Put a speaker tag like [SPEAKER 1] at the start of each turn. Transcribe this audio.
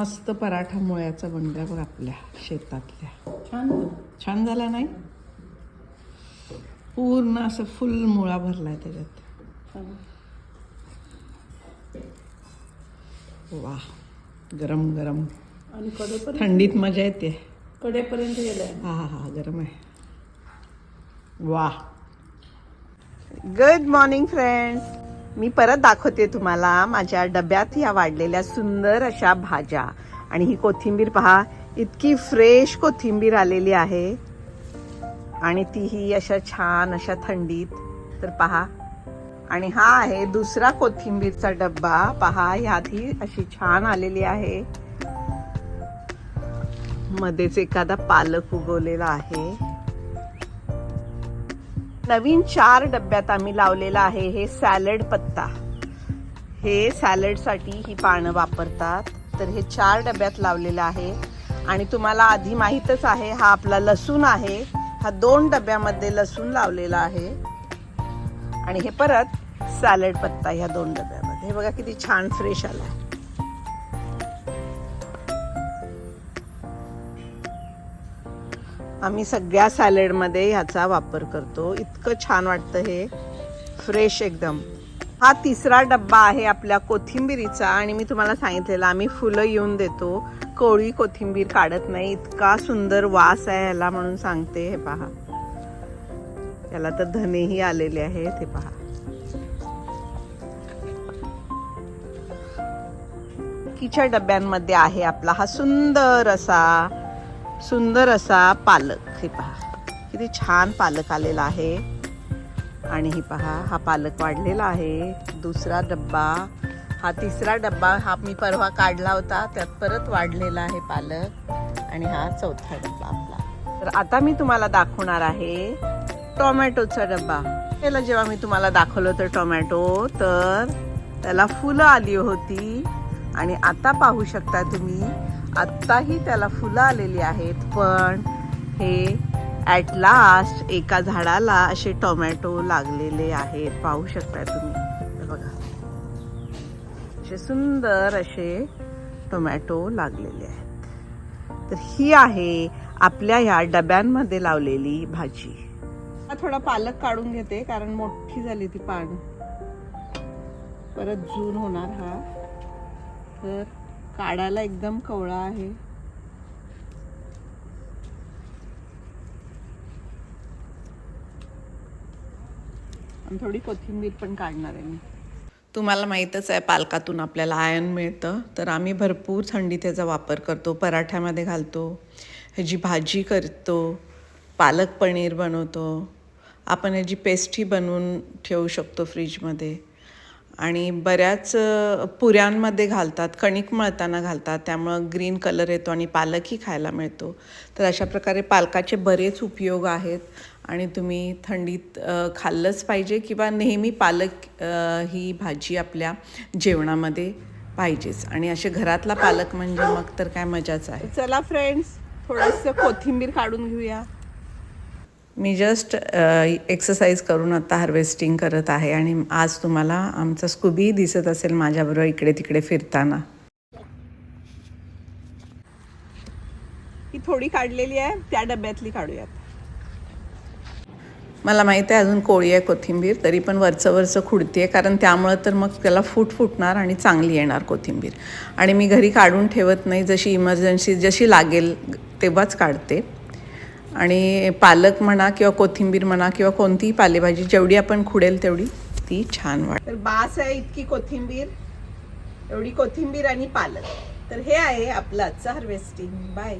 [SPEAKER 1] मस्त पराठा मुळ्याचा बनला बघ आपल्या शेतातल्या.
[SPEAKER 2] छान
[SPEAKER 1] छान झाला नाही? पूर्ण असं फुल मुळा भरलाय त्याच्यात. वा गरम गरम.
[SPEAKER 2] आणि कडेपर्यंत?
[SPEAKER 1] थंडीत मजा येते.
[SPEAKER 2] कडेपर्यंत गेलाय.
[SPEAKER 1] हा हा हा गरम आहे. वा. गुड मॉर्निंग फ्रेंड्स मी परत दाखवते तुम्हाला माझ्या डब्यात ह्या वाढलेल्या सुंदर अशा भाज्या. आणि ही कोथिंबीर पहा इतकी फ्रेश कोथिंबीर आलेली आहे. आणि तीही अशा छान अशा थंडीत. तर पहा. आणि हा आहे दुसरा कोथिंबीरचा डब्बा. पहा ह्यातही अशी छान आलेली आहे. मध्येच एखादा पालक उगवलेला आहे. नवीन चार डब्यात आम्ही लावलेला आहे हे सॅलड पत्ता. हे सॅलडसाठी ही पानं वापरतात. तर हे चार डब्यात लावलेलं आहे. आणि तुम्हाला आधी माहीतच आहे हा आपला लसूण आहे. हा दोन डब्यामध्ये लसूण लावलेला आहे. आणि हे परत सॅलड पत्ता ह्या दोन डब्यामध्ये. हे बघा किती छान फ्रेश आलाय. आम्ही सगळ्या सॅलडमध्ये ह्याचा वापर करतो. इतकं छान वाटतं हे. फ्रेश एकदम. हा तिसरा डब्बा आहे आपल्या कोथिंबिरीचा आणि मी तुम्हाला सांगितलेलं आम्ही फुलं येऊन देतो. कोळी कोथिंबीर काढत नाही. इतका सुंदर वास आहे ह्याला म्हणून सांगते. हे पहा. याला तर धनेही आलेले आहेत. हे पहा. किच्या डब्यांमध्ये आहे आपला हा सुंदर असा सुंदर असा पालक. हे पहा किती छान पालक आलेला आहे. आणि हे पहा हा पालक वाढलेला आहे. दुसरा डब्बा हा तिसरा डब्बा हा मी परवा काढला होता त्यात परत वाढलेला आहे पालक. आणि हा चौथा डब्बा आपला. तर आता मी तुम्हाला दाखवणार आहे टोमॅटोचा डब्बा. त्याला जेव्हा मी तुम्हाला दाखवलं होतं टोमॅटो तर त्याला फुलं आली होती. आणि आता पाहू शकता तुम्ही आत्ताही त्याला फुलं आलेली आहेत पण हे ॲट लास्ट एका झाडाला असे टोमॅटो लागलेले आहेत. पाहू शकता तुम्ही. बघा. असे सुंदर असे टोमॅटो लागलेले आहेत. तर ही आहे आपल्या ह्या डब्यांमध्ये लावलेली भाजी. हा थोडा पालक काढून घेते कारण मोठी झाली ती पान. परत जून होणार हा. तर काढायला एकदम कवळा आहे. आणि थोडी कोथिंबीर पण काढणार आहे मी. तुम्हाला माहीतच आहे पालकातून आपल्याला आयर्न मिळतं. तर आम्ही भरपूर थंडी त्याचा वापर करतो पराठ्यामध्ये घालतो ह्याची भाजी करतो पालक पनीर बनवतो. आपण ह्याची पेस्टही बनवून ठेवू शकतो फ्रीजमध्ये आणि बऱ्याच पुऱ्यांमध्ये घालतात कणिक मळताना घालतात त्यामुळं ग्रीन कलर येतो आणि पालकही खायला मिळतो. तर अशा प्रकारे पालकाचे बरेच उपयोग आहेत आणि तुम्ही थंडीत खाल्लंच पाहिजे किंवा नेहमी पालक ही भाजी आपल्या जेवणामध्ये पाहिजेच. आणि असे घरातला पालक म्हणजे मग तर काय मजाच आहे. चला फ्रेंड्स थोडंसं कोथिंबीर काढून घेऊया. मी जस्ट एक्सरसाइज करून आता हार्वेस्टिंग करत आहे आणि आज तुम्हाला आमचा स्कूबी दिसत असेल माझ्याबरोबर इकडे तिकडे फिरताना. ही थोडी काढलेली आहे त्या डब्यातली काढूयात. मला माहिती आहे अजून कोळी आहे कोथिंबीर तरी पण वरचं वरचं खुडते कारण त्यामुळं तर मग त्याला फूट फुटणार आणि चांगली येणार कोथिंबीर. आणि मी घरी काढून ठेवत नाही जशी इमर्जन्सी जशी लागेल तेव्हाच काढते. आणि पालक म्हणा किंवा कोथिंबीर म्हणा किंवा कोणतीही पालेभाजी जेवढी आपण खुडेल तेवढी ती छान वाट तर बास आहे इतकी कोथिंबीर एवढी कोथिंबीर आणि पालक. तर हे आहे आपलं आजचं हार्वेस्टिंग बाय